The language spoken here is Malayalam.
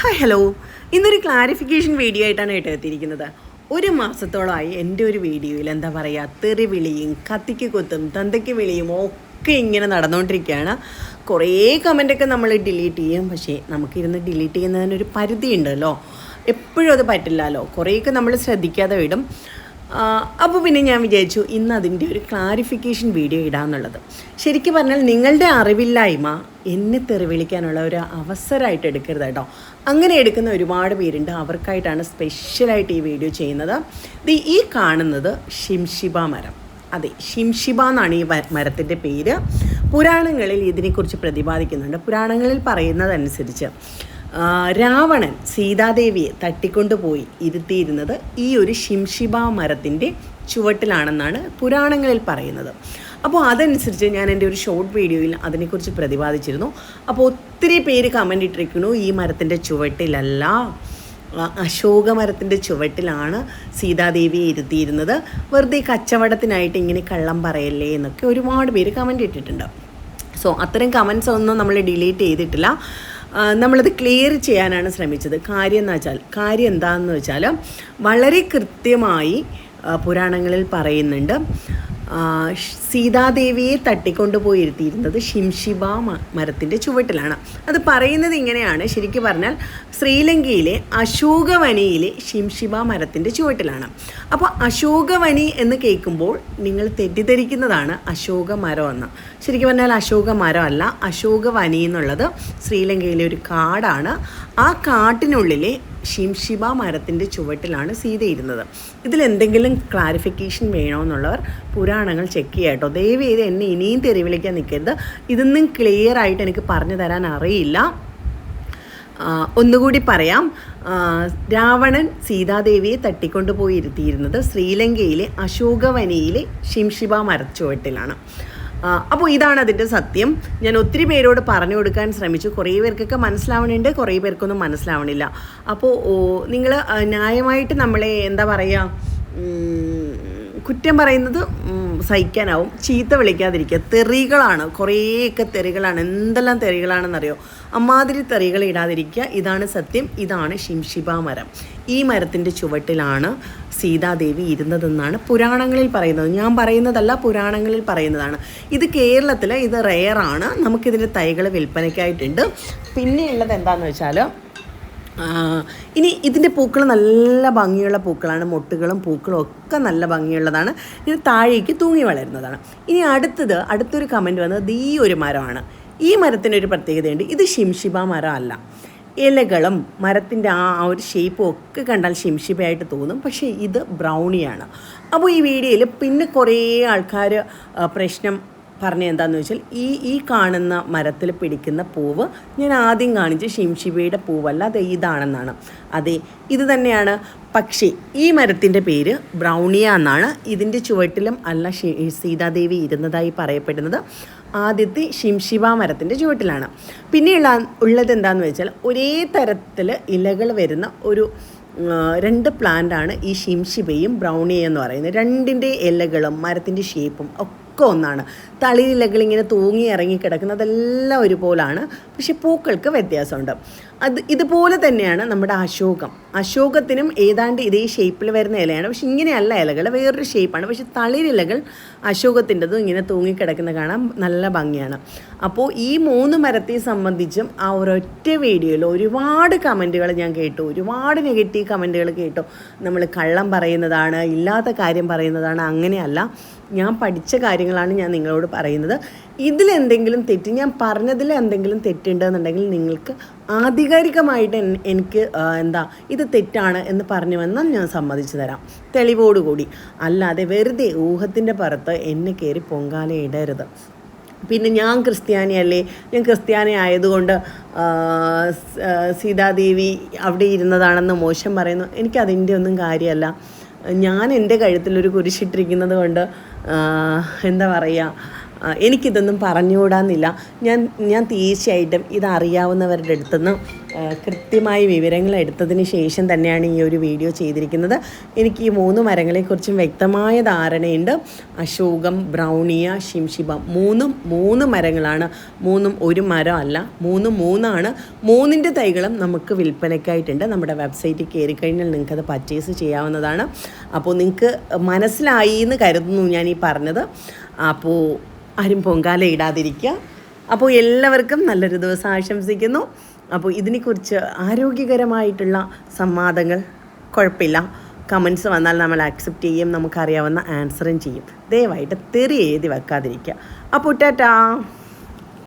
ഹായ് ഹലോ ഇന്നൊരു ക്ലാരിഫിക്കേഷൻ വീഡിയോ ആയിട്ടാണ് കേട്ടോ എത്തിയിരിക്കുന്നത്. ഒരു മാസത്തോളമായി എന്റെ ഒരു വീഡിയോയിൽ എന്താ പറയുക തെറി വിളിയും കത്തിക്ക് കൊത്തും തന്തയ്ക്ക് വിളിയും ഒക്കെ ഇങ്ങനെ നടന്നുകൊണ്ടിരിക്കുകയാണ് കുറേ കമന്റൊക്കെ നമ്മൾ ഡിലീറ്റ് ചെയ്യും. പക്ഷേ നമുക്കിരുന്ന് ഡിലീറ്റ് ചെയ്യുന്നതിനൊരു പരിധിയുണ്ടല്ലോ. എപ്പോഴും അത് പറ്റില്ലല്ലോ കുറേയൊക്കെ നമ്മൾ ശ്രദ്ധിക്കാതെ വിടും. അപ്പോൾ പിന്നെ ഞാൻ വിചാരിച്ചു ഇന്ന് അതിന്റെ ഒരു ക്ലാരിഫിക്കേഷൻ വീഡിയോ ഇടാന്നുള്ളത്. ശരിക്കും പറഞ്ഞാൽ നിങ്ങളുടെ അറിവില്ലായ്മ എന്നെ തെറിവിളിക്കാനുള്ള ഒരു അവസരമായിട്ട് എടുക്കരുത് കേട്ടോ. അങ്ങനെ എടുക്കുന്ന ഒരുപാട് പേരുണ്ട് അവർക്കായിട്ടാണ് സ്പെഷ്യലായിട്ട് ഈ വീഡിയോ ചെയ്യുന്നത്. ഇത് ഈ കാണുന്നത് ഷിംഷിബ മരം. അതെ ഷിംഷിബ എന്നാണ് ഈ മരത്തിന്റെ പേര്. പുരാണങ്ങളിൽ ഇതിനെക്കുറിച്ച് പ്രതിപാദിക്കുന്നുണ്ട്. പുരാണങ്ങളിൽ പറയുന്നതനുസരിച്ച് രാവണൻ സീതാദേവിയെ തട്ടിക്കൊണ്ടുപോയി ഇരുത്തിയിരുന്നത് ഈ ഒരു ശിംഷിബ മരത്തിന്റെ ചുവട്ടിലാണെന്നാണ് പുരാണങ്ങളിൽ പറയുന്നത്. അപ്പോൾ അതനുസരിച്ച് ഞാൻ എന്റെ ഒരു ഷോർട്ട് വീഡിയോയിൽ അതിനെക്കുറിച്ച് പ്രതിപാദിച്ചിരുന്നു. അപ്പോൾ ഒത്തിരി പേര് കമന്റ് ഇട്ടിരിക്കുന്നു ഈ മരത്തിന്റെ ചുവട്ടിലല്ല അശോകമരത്തിന്റെ അശോക മരത്തിന്റെ ചുവട്ടിലാണ് സീതാദേവിയെ ഇരുത്തിയിരുന്നത്. വെറുതെ കച്ചവടത്തിനായിട്ട് ഇങ്ങനെ കള്ളം പറയല്ലേ എന്നൊക്കെ ഒരുപാട് പേര് കമന്റ് ഇട്ടിട്ടുണ്ട്. സോ അത്തരം കമൻസ് ഒന്നും നമ്മൾ ഡിലീറ്റ് ചെയ്തിട്ടില്ല. നമ്മളത് ക്ലിയർ ചെയ്യാനാണ് ശ്രമിച്ചത്. കാര്യം എന്ന് വെച്ചാൽ കാര്യം എന്താണെന്ന് വെച്ചാൽ വളരെ കൃത്യമായി പുരാണങ്ങളിൽ പറയുന്നുണ്ട്. സീതാദേവിയെ തട്ടിക്കൊണ്ടുപോയി ഇരുത്തിയിരുന്നത് ഷിംഷിബ മരത്തിന്റെ ചുവട്ടിലാണ്. അത് പറയുന്നത് ഇങ്ങനെയാണ്. ശരിക്കും പറഞ്ഞാൽ ശ്രീലങ്കയിലെ അശോകവനിയിലെ ഷിംഷിബ മരത്തിന്റെ ചുവട്ടിലാണ്. അപ്പോൾ അശോകവനി എന്ന് കേൾക്കുമ്പോൾ നിങ്ങൾ തെറ്റിദ്ധരിക്കുന്നതാണ് അശോക മരം എന്ന് ശരിക്കും പറഞ്ഞാൽ അശോക മരം അല്ല അശോകവനി എന്നുള്ളത് ശ്രീലങ്കയിലെ ഒരു കാടാണ്. ആ കാട്ടിനുള്ളിലെ ഷിംഷിബ മരത്തിന്റെ ചുവട്ടിലാണ് സീത ഇരുന്നത് ഇതിലെന്തെങ്കിലും ക്ലാരിഫിക്കേഷൻ വേണമെന്നുള്ളവർ പുരാണങ്ങൾ ചെക്ക് ചെയ്യാം കേട്ടോ. ദയവ് ചെയ്ത് എന്നെ ഇനിയും തെരുവിളിക്കാൻ നിൽക്കരുത്. ഇതൊന്നും ക്ലിയർ ആയിട്ട് എനിക്ക് പറഞ്ഞു തരാൻ അറിയില്ല. ഒന്നുകൂടി പറയാം. രാവണൻ സീതാദേവിയെ തട്ടിക്കൊണ്ടുപോയി ഇരുത്തിയിരുന്നത് ശ്രീലങ്കയിലെ അശോകവനിയിലെ ഷിംഷിബ മരച്ചുവട്ടിലാണ്. അപ്പോൾ ഇതാണ് അതിന്റെ സത്യം. ഞാൻ ഒത്തിരി പേരോട് പറഞ്ഞു കൊടുക്കാൻ ശ്രമിച്ചു. കുറേ പേർക്കൊക്കെ മനസ്സിലാവണുണ്ട് കുറേ പേർക്കൊന്നും മനസ്സിലാവണില്ല. അപ്പോൾ നിങ്ങൾ ന്യായമായിട്ട് നമ്മളെ എന്താ പറയുക കുറ്റം പറയുന്നത് സഹിക്കാനാവും. ചീത്ത വിളിക്കാതിരിക്കുക. തെറികളാണ്. കുറേയൊക്കെ തെറികളാണ്. എന്തെല്ലാം തെറികളാണെന്നറിയോ? അമ്മാതിരി തെറികൾ ഇടാതിരിക്കുക. ഇതാണ് സത്യം. ഇതാണ് ഷിംഷിബ മരം. ഈ മരത്തിന്റെ ചുവട്ടിലാണ് സീതാദേവി ഇരുന്നതെന്നാണ് പുരാണങ്ങളിൽ പറയുന്നത്. ഞാൻ പറയുന്നതല്ല പുരാണങ്ങളിൽ പറയുന്നതാണ്. ഇത് കേരളത്തിൽ ഇത് റെയറാണ് നമുക്കിതിന്റെ തൈകൾ വിൽപ്പനയ്ക്കായിട്ടുണ്ട്. പിന്നെയുള്ളത് എന്താണെന്ന് വെച്ചാൽ ഇനി ഇതിന്റെ പൂക്കൾ നല്ല ഭംഗിയുള്ള പൂക്കളാണ്. മൊട്ടുകളും പൂക്കളും ഒക്കെ നല്ല ഭംഗിയുള്ളതാണ്. ഇത് താഴേക്ക് തൂങ്ങി വളരുന്നതാണ്. ഇനി അടുത്തത് അടുത്തൊരു കമന്റ് വന്നത് ഈ ഒരു മരമാണ്. ഈ മരത്തിനൊരു പ്രത്യേകതയുണ്ട്. ഇത് ശിംഷിബ മരം അല്ല. ഇലകളും മരത്തിന്റെ ആ ആ ഒരു ഷേപ്പും ഒക്കെ കണ്ടാൽ ശിംഷിബയായിട്ട് തോന്നും. പക്ഷേ ഇത് ബ്രൗണിയാണ് അപ്പോൾ ഈ വീഡിയോയിൽ പിന്നെ കുറേ ആൾക്കാർ പ്രശ്നം പറഞ്ഞ എന്താന്ന് വെച്ചാൽ ഈ ഈ കാണുന്ന മരത്തിൽ പിടിക്കുന്ന പൂവ് ഞാൻ ആദ്യം കാണിച്ച ഷിംഷിബയുടെ പൂവല്ല അത് ഇതാണെന്നാണ്. അതെ ഇത് തന്നെയാണ്. പക്ഷേ ഈ മരത്തിന്റെ പേര് ബ്രൗണിയ എന്നാണ്. ഇതിന്റെ ചുവട്ടിലും അല്ല സീതാദേവി ഇരുന്നതായി പറയപ്പെടുന്നത് ആദ്യത്തെ ഷിംഷിബ മരത്തിന്റെ ചുവട്ടിലാണ്. പിന്നെയുള്ള ഉള്ളത് എന്താണെന്ന് വെച്ചാൽ ഒരേ തരത്തിൽ ഇലകൾ വരുന്ന ഒരു രണ്ട് പ്ലാന്റാണ് ഈ ഷിംഷിബയും ബ്രൗണിയ എന്ന് പറയുന്നത്. രണ്ടിന്റെ ഇലകളും മരത്തിന്റെ ഷേപ്പും ഒക്കെ ഒന്നാണ്. തളിരിലകൾ ഇങ്ങനെ തൂങ്ങി ഇറങ്ങി കിടക്കുന്നതെല്ലാം ഒരുപോലാണ്. പക്ഷെ പൂക്കൾക്ക് വ്യത്യാസമുണ്ട്. അത് ഇതുപോലെ തന്നെയാണ് നമ്മുടെ അശോകം. അശോകത്തിനും ഏതാണ്ട് ഇതേ ഷേപ്പിൽ വരുന്ന ഇലയാണ്. പക്ഷെ ഇങ്ങനെയല്ല ഇലകൾ വേറൊരു ഷേപ്പാണ് പക്ഷെ തളിരിലകൾ അശോകത്തിന്റെതും ഇങ്ങനെ തൂങ്ങിക്കിടക്കുന്ന കാണാൻ നല്ല ഭംഗിയാണ്. അപ്പോൾ ഈ മൂന്ന് മരത്തെ സംബന്ധിച്ചും ആ ഒരൊറ്റ വീഡിയോയിൽ ഒരുപാട് കമന്റുകൾ ഞാൻ കേട്ടു. ഒരുപാട് നെഗറ്റീവ് കമന്റുകൾ കേട്ടു. നമ്മൾ കള്ളം പറയുന്നതാണ് ഇല്ലാത്ത കാര്യം പറയുന്നതാണ് അങ്ങനെയല്ല. ഞാൻ പഠിച്ച കാര്യങ്ങളാണ് ഞാൻ നിങ്ങളോട് പറയുന്നത്. ഇതിലെന്തെങ്കിലും തെറ്റ് ഞാൻ പറഞ്ഞതിൽ എന്തെങ്കിലും തെറ്റുണ്ടെന്നുണ്ടെങ്കിൽ നിങ്ങൾക്ക് ആധികാരികമായിട്ട് എനിക്ക് എന്താ ഇത് തെറ്റാണ് എന്ന് പറഞ്ഞു വന്നാൽ ഞാൻ സമ്മതിച്ചു തരാം. തെളിവോടുകൂടി അല്ലാതെ വെറുതെ ഊഹത്തിന്റെ പുറത്ത് എന്നെ കയറി പൊങ്കാല ഇടരുത്. പിന്നെ ഞാൻ ക്രിസ്ത്യാനിയല്ലേ? ഞാൻ ക്രിസ്ത്യാനി ആയതുകൊണ്ട് സീതാദേവി അവിടെ ഇരുന്നതാണെന്ന് മോശം പറയുന്നു. എനിക്കതിന്റെ ഒന്നും കാര്യമല്ല. ഞാൻ എന്റെ കഴുത്തിലൊരു കുരിശിട്ടിരിക്കുന്നത് കൊണ്ട് എന്താ പറയുക എനിക്കിതൊന്നും പറഞ്ഞുകൂടാന്നില്ല. ഞാൻ ഞാൻ തീർച്ചയായിട്ടും ഇതറിയാവുന്നവരുടെ അടുത്തുനിന്ന് കൃത്യമായ വിവരങ്ങൾ എടുത്തതിന് ശേഷം തന്നെയാണ് ഈ ഒരു വീഡിയോ ചെയ്തിരിക്കുന്നത്. എനിക്ക് ഈ മൂന്ന് മരങ്ങളെക്കുറിച്ചും വ്യക്തമായ ധാരണയുണ്ട്. അശോകം ബ്രൗണിയ ശിംശിബം മൂന്നും മൂന്ന് മരങ്ങളാണ്. മൂന്നും ഒരു മരം അല്ല മൂന്നും മൂന്നാണ്. മൂന്നിന്റെ തൈകളും നമുക്ക് വിൽപ്പനയ്ക്കായിട്ടുണ്ട്. നമ്മുടെ വെബ്സൈറ്റിൽ കയറി കഴിഞ്ഞാൽ നിങ്ങൾക്കത് പർച്ചേസ് ചെയ്യാവുന്നതാണ്. അപ്പോൾ നിങ്ങൾക്ക് മനസ്സിലായി എന്ന് കരുതുന്നു ഞാൻ ഈ പറഞ്ഞത്. അപ്പോൾ ആരും പൊങ്കാല ഇടാതിരിക്കുക. അപ്പോൾ എല്ലാവർക്കും നല്ലൊരു ദിവസം ആശംസിക്കുന്നു. അപ്പോൾ ഇതിനെക്കുറിച്ച് ആരോഗ്യകരമായിട്ടുള്ള സംവാദങ്ങൾ കുഴപ്പമില്ല. കമൻസ് വന്നാൽ നമ്മൾ ആക്സെപ്റ്റ് ചെയ്യും. നമുക്കറിയാവുന്ന ആൻസറും ചെയ്യും. ദയവായിട്ട് തെറി എഴുതി വെക്കാതിരിക്കുക. അപ്പോൾ ടാറ്റാ.